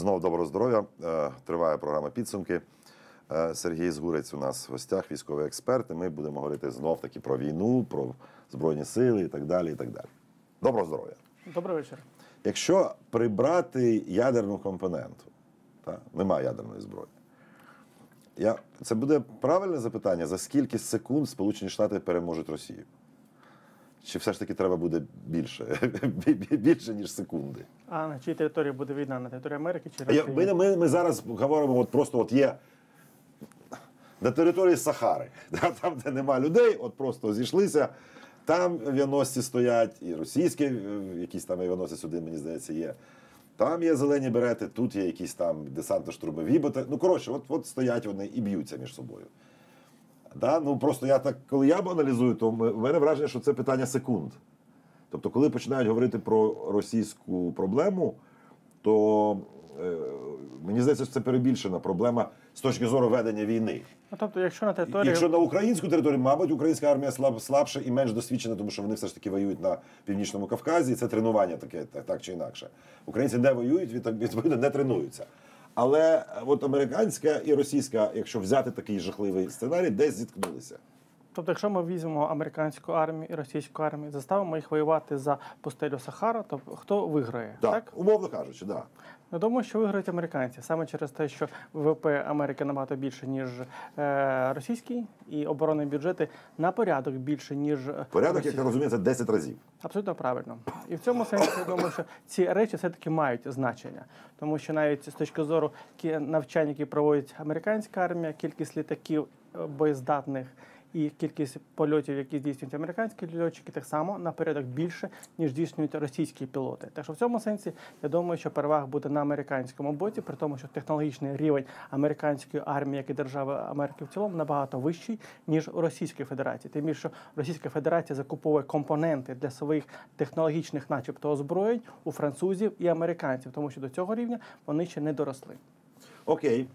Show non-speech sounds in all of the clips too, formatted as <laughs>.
Знов доброго здоров'я. Е, Триває програма підсумки. Е, Сергій Згурець у нас в гостях, військовий експерт. І ми будемо говорити знов таки про війну, про збройні сили і так далі. і так далі. Доброго здоров'я. Добрий вечір. Якщо прибрати ядерну компоненту, та, немає ядерної зброї. Я, це буде правильне запитання, за скільки секунд Сполучені Штати переможуть Росію? Чи все ж таки треба буде більше, <laughs> більше ніж секунди? А на чиїй території буде війна? На території Америки чи Росії? ми, ми, ми зараз говоримо, от просто от є на території Сахари, <laughs> там, де нема людей, от просто зійшлися. Там авіаносці стоять, і російські, е, якісь там авіаносці сюди, мені здається, є. Там є зелені берети, тут є якісь там десантно-штурмові боти. Ну, коротше, от, от стоять вони і б'ються між собою. Да? Ну, просто я так, коли я аналізую, то в мене враження, що це питання секунд. Тобто, коли починають говорити про російську проблему, то е, мені здається, що це перебільшена проблема з точки зору ведення війни. Ну, тобто, якщо на території Якщо на українську територію, мабуть, українська армія слаб, слабша і менш досвідчена, тому що вони все ж таки воюють на північному Кавказі, і це тренування таке, так, так чи інакше. Українці не воюють, відповідно не тренуються. Але е, от американська і російська, якщо взяти такий жахливий сценарій, десь зіткнулися. Тобто, якщо ми візьмемо американську армію і російську армію, заставимо їх воювати за пустелю Сахара, то хто виграє? Так, умовно кажучи, да. Я думаю, що виграють американці саме через те, що ВВП Америки набагато більше, ніж е, російський, і оборонні бюджети на порядок більше, ніж е, Порядок, як російський. я розумію, це 10 разів. Абсолютно правильно. І в цьому сенсі я думаю, що ці речі все-таки мають значення. Тому що навіть з точки зору навчань, які проводить американська армія, кількість літаків е, боєздатних і кількість польотів, які здійснюють американські льотчики, так само на порядок більше, ніж здійснюють російські пілоти. Так що в цьому сенсі я думаю, що перевага буде на американському боці, при тому, що технологічний рівень американської армії, як і держави Америки в цілому, набагато вищий, ніж у Російської Федерації. Тим більше Російська Федерація закуповує компоненти для своїх технологічних, начебто, озброєнь у французів і американців, тому що до цього рівня вони ще не доросли. Окей.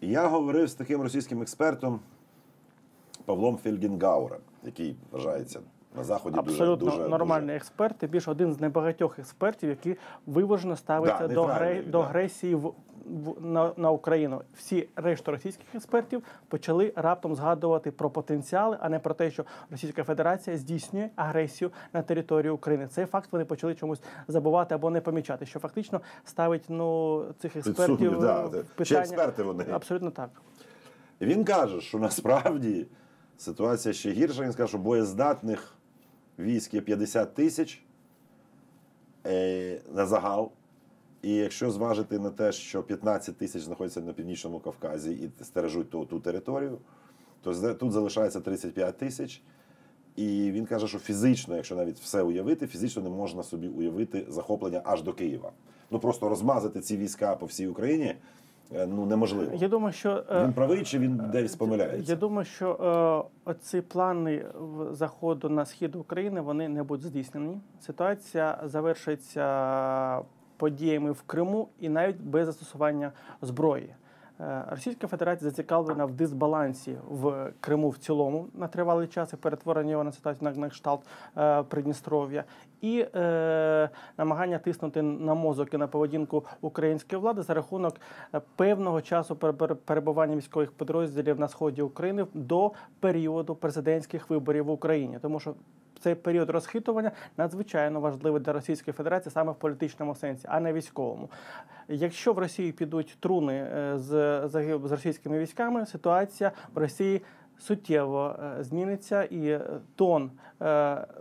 Я говорив з таким російським експертом Павлом Фельгенгауром, який вважається на заході Абсолютно дуже, дуже нормальний дуже... експерт, і більш один з небагатьох експертів, які виважено ставиться Да, до, гре... да. до агресії в, в на, на Україну. Всі решту російських експертів почали раптом згадувати про потенціали, а не про те, що Російська Федерація здійснює агресію на територію України. Цей факт вони почали чомусь забувати або не помічати, що фактично ставить ну цих експертів сумнів, да. в Ще експерти вони. Абсолютно так. Він каже, що насправді ситуація ще гірша. Він скаже, що боєздатних військ є 50 тисяч е, на загал. І якщо зважити на те, що 15 тисяч знаходяться на північному Кавказі і стережуть ту, ту територію, то тут залишається 35 тисяч. І він каже, що фізично, якщо навіть все уявити, фізично не можна собі уявити захоплення аж до Києва. Ну просто розмазати ці війська по всій Україні ну неможливо. Я думаю, що е, Він правий чи він десь помиляється? Я думаю, що ці плани заходу на схід України вони не будуть здійснені. Ситуація завершиться подіями в Криму і навіть без застосування зброї. Е, Російська Федерація зацікавлена в дисбалансі в Криму в цілому на тривалий час і перетворення його на ситуацію на, кшталт е, Придністров'я, і е, намагання тиснути на мозок і на поведінку української влади за рахунок е, певного часу пер- пер- перебування військових підрозділів на сході України до періоду президентських виборів в Україні, тому що цей період розхитування надзвичайно важливий для Російської Федерації саме в політичному сенсі, а не військовому. Якщо в Росії підуть труни е, з, з російськими військами, ситуація в Росії суттєво е, зміниться, і е, тон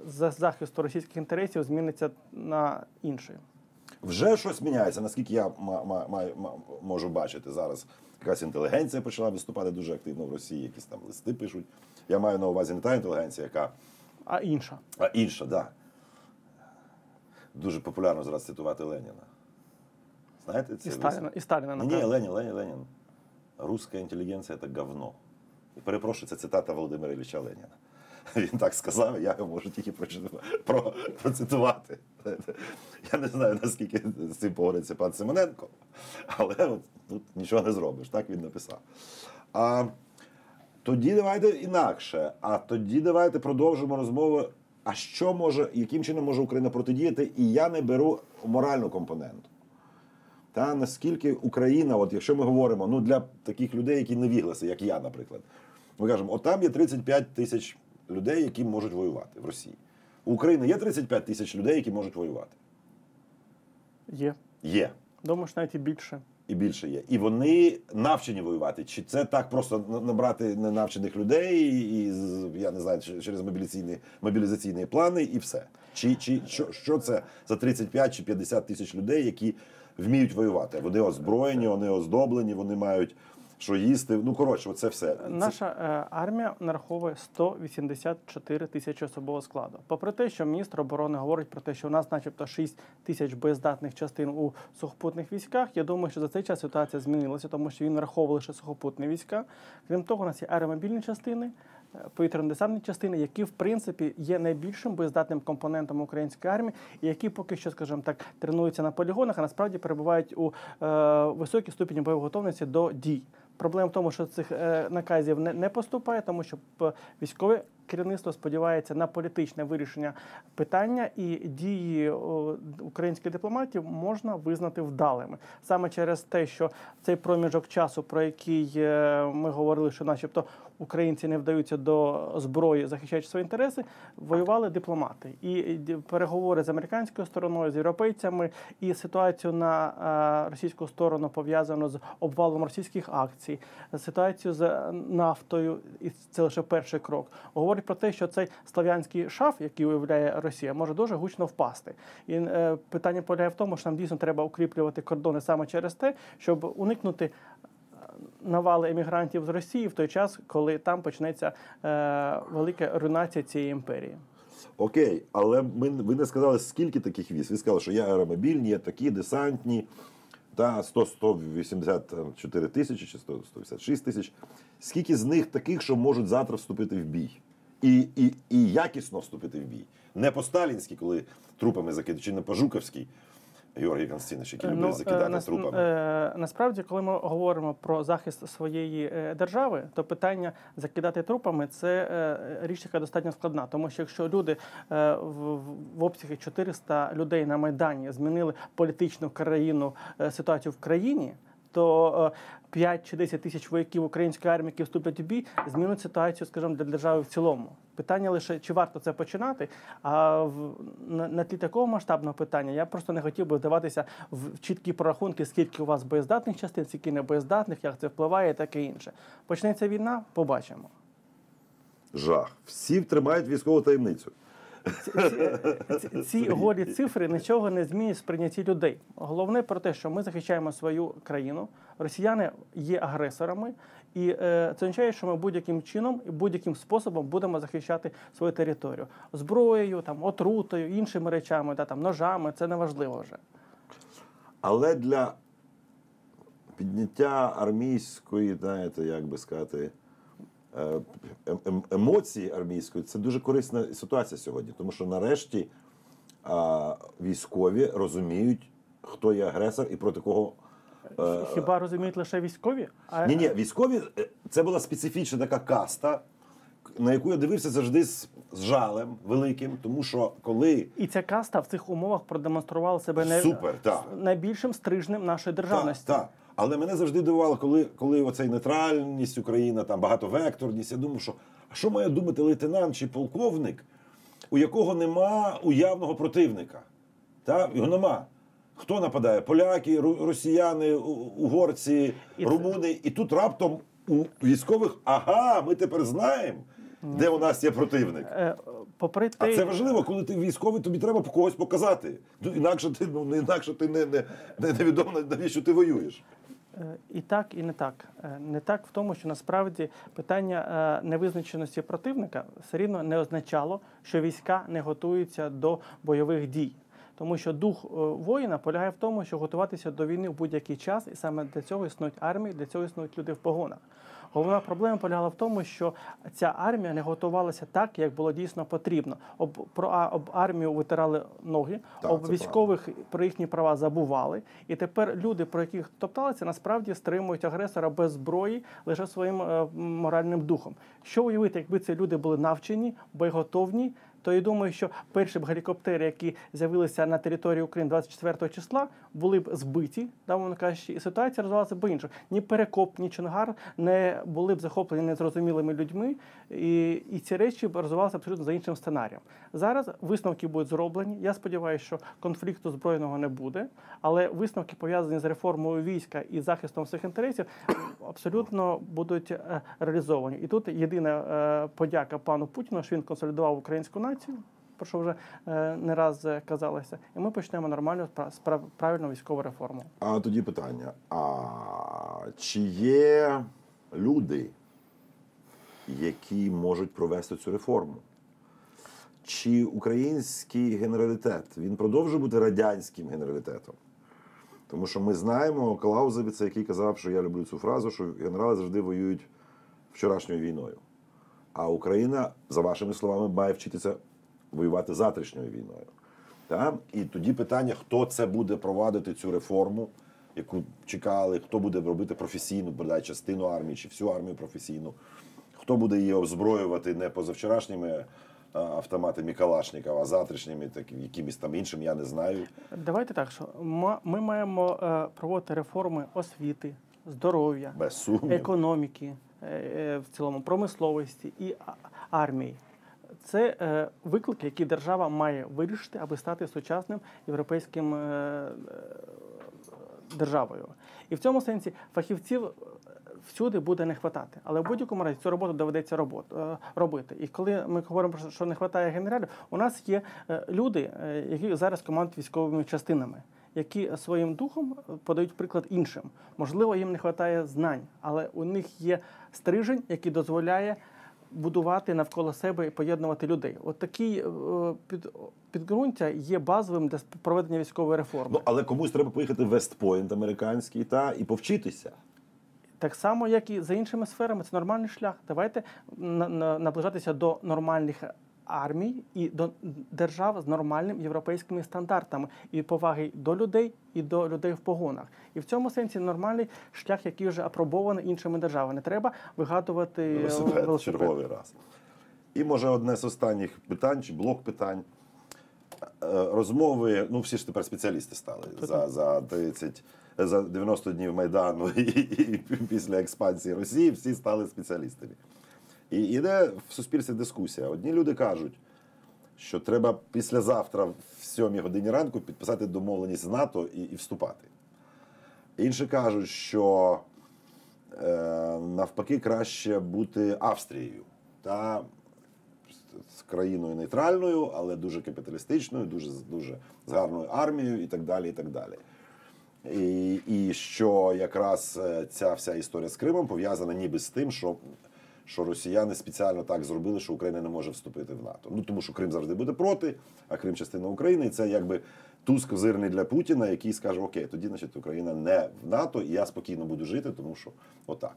за захисту російських інтересів зміниться на інший. Вже щось міняється, наскільки я можу бачити зараз. Якась інтелігенція почала виступати дуже активно в Росії, якісь там листи пишуть. Я маю на увазі не та інтелігенція, яка А інша. а інша, да. Дуже популярно зараз цитувати Леніна. Знаєте, це І Сталіна, і Сталіна Ні, ні, напевно. Ленін, Ленін, Ленін. Руська інтелігенція це говно. І перепрошую, це цитата Володимира Ілліча Леніна. <laughs> Він так сказав, я його можу тільки про, процитувати. <laughs> Я не знаю, наскільки з цим погодиться пан Симоненко, але от, тут нічого не зробиш, так він написав. А, тоді давайте інакше. А тоді давайте продовжимо розмову. А що може, яким чином може Україна протидіяти? І я не беру моральну компоненту. Та наскільки Україна, от якщо ми говоримо, ну для таких людей, які не вігласи, як я, наприклад, ми кажемо, от там є 35 тисяч людей, які можуть воювати в Росії. У України є 35 тисяч людей, які можуть воювати. Є. Є. Думаю, що навіть і більше. І більше є. І вони навчені воювати. Чи це так просто на- набрати ненавчених людей і я не знаю, через мобілізаційні, мобілізаційні плани і все? Чи, чи що, що це за 35 чи 50 тисяч людей, які вміють воювати? Вони озброєні, вони оздоблені, вони мають що їсти. Ну коротше, оце все. Наша е, армія нараховує 184 тисячі особового складу. Попри те, що міністр оборони говорить про те, що у нас, начебто, 6 тисяч боєздатних частин у сухопутних військах. Я думаю, що за цей час ситуація змінилася, тому що він нараховував лише сухопутні війська. Крім того, у нас є аеромобільні частини. е, Повітряно-десантні частини, які в принципі є найбільшим боєздатним компонентом української армії, і які поки що, скажімо так, тренуються на полігонах, а насправді перебувають у е, високій ступені бойової готовності до дій. Проблема в тому, що цих е, наказів не, поступає, тому що військові керівництво сподівається на політичне вирішення питання, і дії українських дипломатів можна визнати вдалими саме через те, що цей проміжок часу, про який е, ми говорили, що, начебто, українці не вдаються до зброї, захищаючи свої інтереси, воювали дипломати. І переговори з американською стороною, з європейцями, і ситуацію на е, російську сторону пов'язану з обвалом російських акцій, ситуацію з нафтою, і це лише перший крок. Говорить про те, що цей слав'янський шаф, який уявляє Росія, може дуже гучно впасти. І е, питання полягає в тому, що нам дійсно треба укріплювати кордони саме через те, щоб уникнути навали емігрантів з Росії в той час, коли там почнеться е, велика руйнація цієї імперії. Окей, але ми, ви не сказали, скільки таких віз. Ви сказали, що є аеромобільні, є такі, десантні, та 100-184 тисячі чи 100 156 тисяч. Скільки з них таких, що можуть завтра вступити в бій? І, і, і якісно вступити в бій. Не по-сталінськи, коли трупами закидуть, чи не по-жуковськи, Георгій Константинович, який любить Ну, е, закидати нас- трупами. е, насправді, коли ми говоримо про захист своєї е, держави, то питання закидати трупами це е, річ, яка достатньо складна. Тому що якщо люди е, в, в обсягі 400 людей на майдані змінили політичну країну е, ситуацію в країні. То е, 5 чи 10 тисяч вояків української армії, які вступлять у бій, змінить ситуацію, скажімо, для держави в цілому. Питання лише чи варто це починати. А в на, на тлі такого масштабного питання я просто не хотів би вдаватися в чіткі прорахунки, скільки у вас боєздатних частин, скільки не боєздатних, як це впливає, і таке інше. Почнеться війна, побачимо. Жах. Всі тримають військову таємницю. Ці, ці, голі цифри нічого не змінять в сприйнятті людей. Головне про те, що ми захищаємо свою країну, росіяни є агресорами, і е, це означає, що ми будь-яким чином і будь-яким способом будемо захищати свою територію зброєю, там отрутою, іншими речами, да, там ножами. Це не важливо вже. Але для підняття армійської, знаєте, як би сказати, емоції армійської це дуже корисна ситуація сьогодні. Тому що нарешті а, військові розуміють, хто є агресор і проти кого. е, Хіба розуміють лише військові? А Ні, ні, військові е, це була специфічна така каста, на яку я дивився завжди з, з жалем великим, тому що коли і ця каста в цих умовах продемонструвала себе Супер, так. найбільшим стрижнем нашої державності. Так, так. Але мене завжди дивувало, коли, коли оцей нейтральність Україна, там багатовекторність, я думав, що а що має думати лейтенант чи полковник, у якого нема уявного противника? Та? Його нема. Хто нападає? Поляки, росіяни, угорці, румуни. І тут раптом у військових ага, ми тепер знаємо, де у нас є противник. Е, Попри те, А це важливо, коли ти військовий, тобі треба когось показати. Ну інакше ти ну інакше ти не, не, не невідомо навіщо ти воюєш. Е, І так, і не так. Е, Не так в тому, що насправді питання е, невизначеності противника все рівно не означало, що війська не готуються до бойових дій. Тому що дух е, воїна полягає в тому, що готуватися до війни в будь-який час, і саме для цього існують армії, для цього існують люди в погонах. Головна проблема полягала в тому, що ця армія не готувалася так, як було дійсно потрібно. Об про об армію витирали ноги, Так, об військових про їхні права забували. І тепер люди, про яких топталися, насправді стримують агресора без зброї лише своїм е, моральним духом. Що уявити, якби ці люди були навчені, боєготовні, то я думаю, що перші б гелікоптери, які з'явилися на території України 24 числа, були б збиті, да, мовно кажучи, і ситуація розвивалася б інше. Ні перекоп, ні чонгар не були б захоплені незрозумілими людьми, і, і ці речі б розвивалися абсолютно за іншим сценарієм. Зараз висновки будуть зроблені. Я сподіваюся, що конфлікту збройного не буде, але висновки пов'язані з реформою війська і захистом всіх інтересів абсолютно будуть е, реалізовані. І тут єдина е, подяка пану Путіну, що він консолідував українську націю. Про що вже е, не раз е, казалося, і ми почнемо нормальну правильну військову реформу. А тоді питання: а чи є люди, які можуть провести цю реформу? Чи український генералітет він продовжує бути радянським генералітетом? Тому що ми знаємо Клаузевіца, який казав, що я люблю цю фразу, що генерали завжди воюють вчорашньою війною. А Україна, за вашими словами, має вчитися воювати завтрашньою війною. Так? І тоді питання, хто це буде провадити цю реформу, яку чекали, хто буде робити професійну, бодай частину армії чи всю армію професійну, хто буде її озброювати не позавчорашніми а, автоматами Калашникова, а завтрашніми, так, якимись там іншим, я не знаю. Давайте так, що ми маємо е, проводити реформи освіти, здоров'я, економіки, е, е, в цілому промисловості і армії. Це е, виклики, які держава має вирішити, аби стати сучасним європейським е, е, державою. І в цьому сенсі фахівців е, всюди буде не вистачати. Але в будь-якому разі цю роботу доведеться е, робити. І коли ми говоримо про що не вистачає генералів, у нас є е, люди, е, які зараз командують військовими частинами. Які своїм духом подають приклад іншим. Можливо, їм не вистачає знань, але у них є стрижень, який дозволяє будувати навколо себе і поєднувати людей. От такий е, під, підґрунтя є базовим для проведення військової реформи. Ну, але комусь треба поїхати в Вестпойнт американський та, і повчитися. Так само, як і за іншими сферами, це нормальний шлях. Давайте на- на- наближатися до нормальних армій і до держав з нормальними європейськими стандартами і поваги до людей, і до людей в погонах. І в цьому сенсі нормальний шлях, який вже апробований іншими державами. Не треба вигадувати велосипед, велосипед. черговий раз. І може одне з останніх питань чи блок питань. Е, Розмови, ну всі ж тепер спеціалісти стали за, за 30, за 90 днів Майдану <laughs> і, і після експансії Росії всі стали спеціалістами. І йде в суспільстві дискусія. Одні люди кажуть, що треба післязавтра в 7 годині ранку підписати домовленість з НАТО і, і вступати. Інші кажуть, що е, навпаки краще бути Австрією та з країною нейтральною, але дуже капіталістичною, дуже, дуже з гарною армією і так далі. І, так далі. І, і що якраз е, ця вся історія з Кримом пов'язана ніби з тим, що, що росіяни спеціально так зробили, що Україна не може вступити в НАТО. Ну тому що Крим завжди буде проти, а Крим частина України, і це якби туз козирний для Путіна, який скаже: Окей, тоді, значить, Україна не в НАТО, і я спокійно буду жити, тому що отак.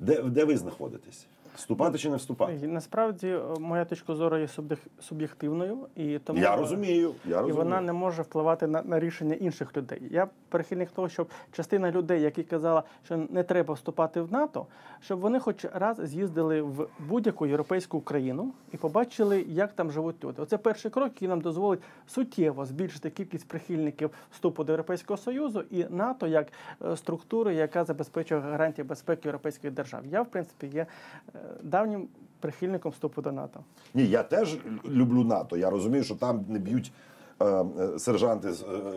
Де, де ви знаходитесь? Вступати чи не вступати? Насправді е, моя точка зору є суб'єк- суб'єктивною, і тому Я розумію. Я і вона не може впливати на, на рішення інших людей. Я прихильник того, щоб частина людей, які казала, що не треба вступати в НАТО, щоб вони хоч раз з'їздили в будь-яку європейську країну і побачили, як там живуть люди. Оце перший крок, який нам дозволить суттєво збільшити кількість прихильників вступу до Європейського Союзу і НАТО як е, структури, яка забезпечує гарантії безпеки європейських держав. Я, в принципі, є е, давнім прихильником вступу до НАТО. Ні, я теж люблю НАТО. Я розумію, що там не б'ють е, сержанти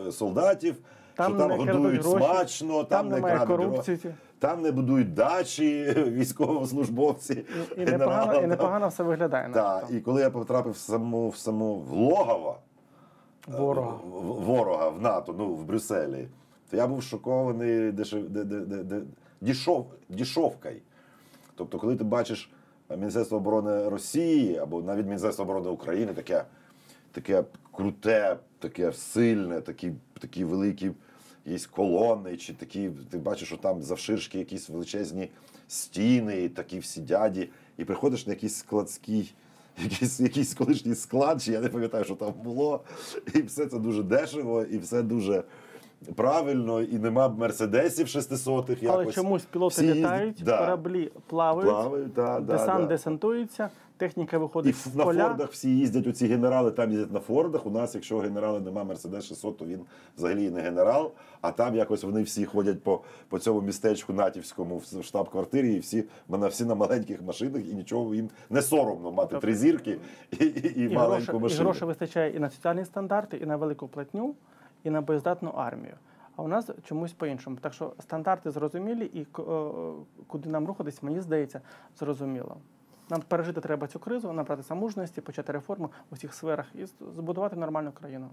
е, солдатів, Там що там годують гроші, смачно, там, там не немає крадуть корупції. там не будують дачі <laughs> військовослужбовці. І, і, непогано, і непогано все виглядає. Так, і коли я потрапив в саму в саму в логово е, Ворога. в- в- ворога в НАТО, ну в Брюсселі, то я був шокований дешев, де, де, де, де, дішов, дішовкою. Тобто, коли ти бачиш Міністерство оборони Росії або навіть Міністерство оборони України, таке, таке круте, таке сильне, такі, такі великі є колони, чи такі, ти бачиш, що там завширшки якісь величезні стіни, і такі всі дяді, і приходиш на якийсь складський. <laughs> Якийсь, якийсь колишній склад, чи я не пам'ятаю, що там було. І все це дуже дешево, і все дуже правильно, і нема мерседесів 600-х Але якось. чомусь пілоти Всі літають, да. кораблі плавають, Плавають, да, десант да. десантується, техніка виходить ф- в на поля. Фордах всі їздять, оці генерали там їздять на Фордах. У нас, якщо генерала нема Мерседес 600, то він взагалі не генерал. А там якось вони всі ходять по, по цьому містечку натівському в штаб-квартирі, і всі, мене всі на маленьких машинах, і нічого їм не соромно мати Тобто- три зірки і, і, і, І маленьку грошей, і машину. грошей вистачає і на соціальні стандарти, і на велику платню, і на боєздатну армію. А у нас чомусь по-іншому. Так що стандарти зрозумілі, і е, куди нам рухатись, мені здається, зрозуміло. Нам пережити треба цю кризу, набратися мужності, почати реформи у всіх сферах і збудувати нормальну країну.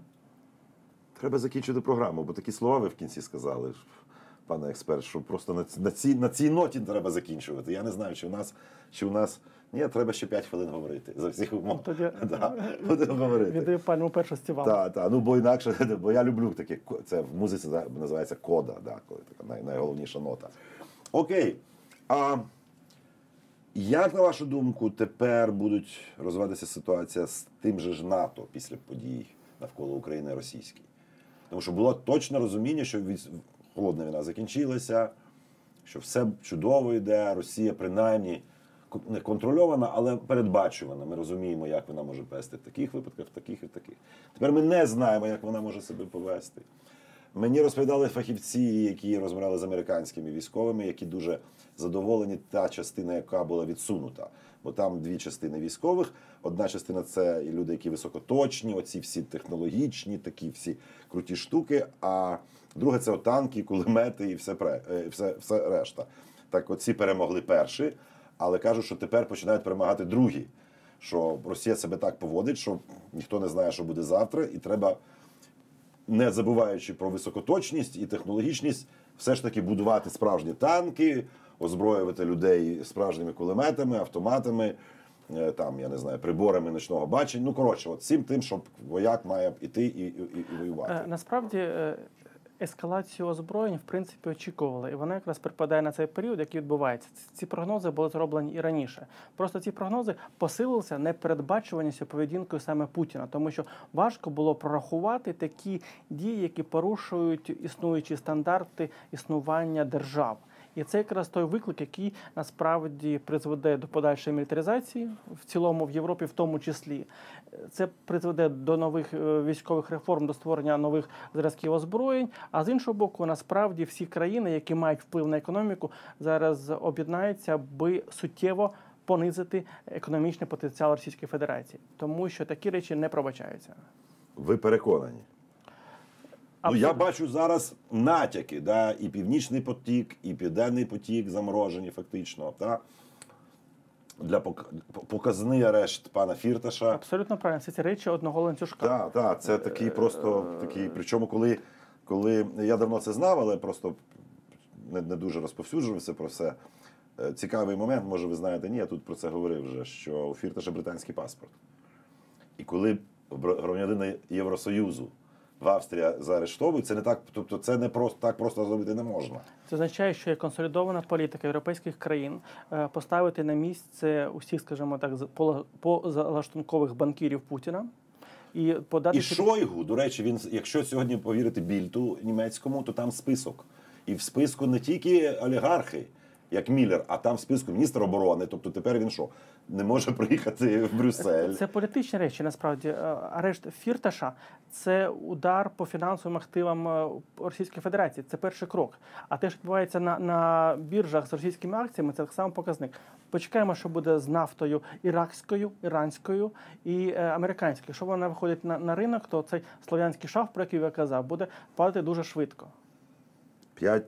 Треба закінчити програму, бо такі слова ви в кінці сказали, пане експерт, що просто на, цій, на цій ноті треба закінчувати. Я не знаю, чи у нас, чи у нас. Ні, треба ще 5 хвилин говорити за всіх умов. Ну, тоді- <laughs> да, будемо говорити. Віддаю пальму першості вам. Так, так. Ну бо інакше, <laughs> бо я люблю таке. Це в музиці називається кода, да, коли така най, найголовніша нота. Окей. А як на вашу думку, тепер будуть розвиватися ситуація з тим же ж НАТО після подій навколо України російській? Тому що було точне розуміння, що від... холодна війна закінчилася, що все чудово йде, Росія принаймні не контрольована, але передбачувана. Ми розуміємо, як вона може вести в таких випадках, в таких і в таких. Тепер ми не знаємо, як вона може себе повести. Мені розповідали фахівці, які розмовляли з американськими військовими, які дуже задоволені та частина, яка була відсунута. Бо там дві частини військових. Одна частина це люди, які високоточні, оці всі технологічні, такі всі круті штуки. А друге це танки, кулемети і все, е, все, все решта. Так, оці перемогли перші, але кажуть, що тепер починають перемагати другі. Що Росія себе так поводить, що ніхто не знає, що буде завтра, і треба не забуваючи про високоточність і технологічність, все ж таки будувати справжні танки, озброювати людей справжніми кулеметами, автоматами, е, там, я не знаю, приборами ночного бачення. Ну, коротше, от всім тим, щоб вояк має іти і, і, і воювати. Е, Насправді е, ескалацію озброєнь в принципі очікували, і вона якраз припадає на цей період, який відбувається. Ці- прогнози були зроблені і раніше. Просто ці прогнози посилилися непередбачуваністю поведінкою саме Путіна, тому що важко було прорахувати такі дії, які порушують існуючі стандарти існування держав. І це якраз той виклик, який насправді призведе до подальшої мілітаризації в цілому в Європі, в тому числі. Це призведе до нових е, військових реформ, до створення нових зразків озброєнь. А з іншого боку, насправді всі країни, які мають вплив на економіку, зараз об'єднаються, аби суттєво понизити економічний потенціал Російської Федерації, тому що такі речі не пробачаються. Ви переконані? Ну, я бачу зараз натяки, да, і Північний потік, і Південний потік заморожені фактично. Та? Для показний арешт пана Фірташа. Абсолютно правильно. Всі ці речі одного ланцюжка. Так, так, це такий просто такий. Причому, коли, коли я давно це знав, але просто не, не дуже розповсюджувався про все. Е, Цікавий момент, може, ви знаєте, ні, я тут про це говорив вже, що у Фірташа британський паспорт. І коли громадянина Євросоюзу в Австрія заарештовують, це не так, тобто це не просто так просто зробити не можна. Це означає, що є консолідована політика європейських країн е, поставити на місце усіх, скажімо так, позалаштункових банкірів Путіна і подати І Шойгу, до речі, він, якщо сьогодні повірити більту німецькому, то там список. І в списку не тільки олігархи, як Міллер, а там в списку міністр оборони. Тобто тепер він що? Не може <laughs> приїхати в Брюссель. Це політичні речі. Насправді Е, арешт Фірташа це удар по фінансовим активам е, Російської Федерації. Це перший крок. А те, що відбувається на, на біржах з російськими акціями, це так само показник. Почекаємо, що буде з нафтою іракською, іранською і е, американською. Якщо вона виходить на, на ринок, то цей слов'янський шаф, про який я казав, буде падати дуже швидко. 5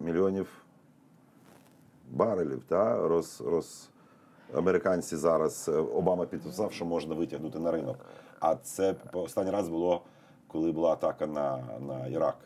мільйонів барелів. Та? Роз, роз... Американці зараз е, Обама підписав, що можна витягнути на ринок. А це останній раз було, коли була атака на, на Ірак.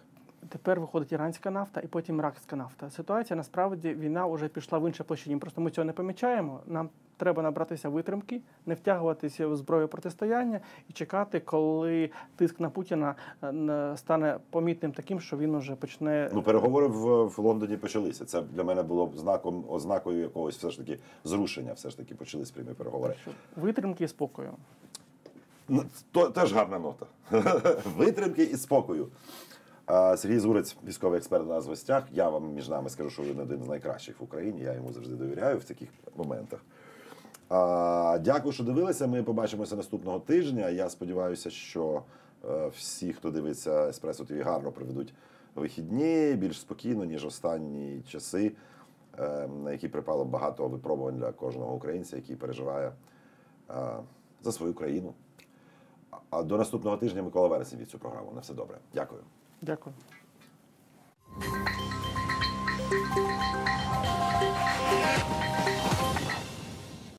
Тепер виходить іранська нафта і потім іракська нафта. Ситуація насправді війна вже пішла в інше площині. Просто ми цього не помічаємо. Нам треба набратися витримки, не втягуватися в зброю протистояння і чекати, коли тиск на Путіна е, стане помітним таким, що він уже почне Ну, переговори в, в Лондоні почалися. Це для мене було знаком, ознакою якогось все ж таки зрушення. Все ж таки почались прямі переговори. витримки і спокою. Ну, То теж гарна нота. <laughs> Витримки і спокою. Сергій Зурець, військовий експерт у нас в гостях. Я вам між нами скажу, що він один з найкращих в Україні. Я йому завжди довіряю в таких моментах. Дякую, що дивилися. Ми побачимося наступного тижня. Я сподіваюся, що е, всі, хто дивиться Еспресо ТВ, гарно проведуть вихідні більш спокійно, ніж останні часи, е, на які припало багато випробувань для кожного українця, який переживає е, за свою країну. А до наступного тижня Микола Вересень від цю програму. На все добре. Дякую. Дякую.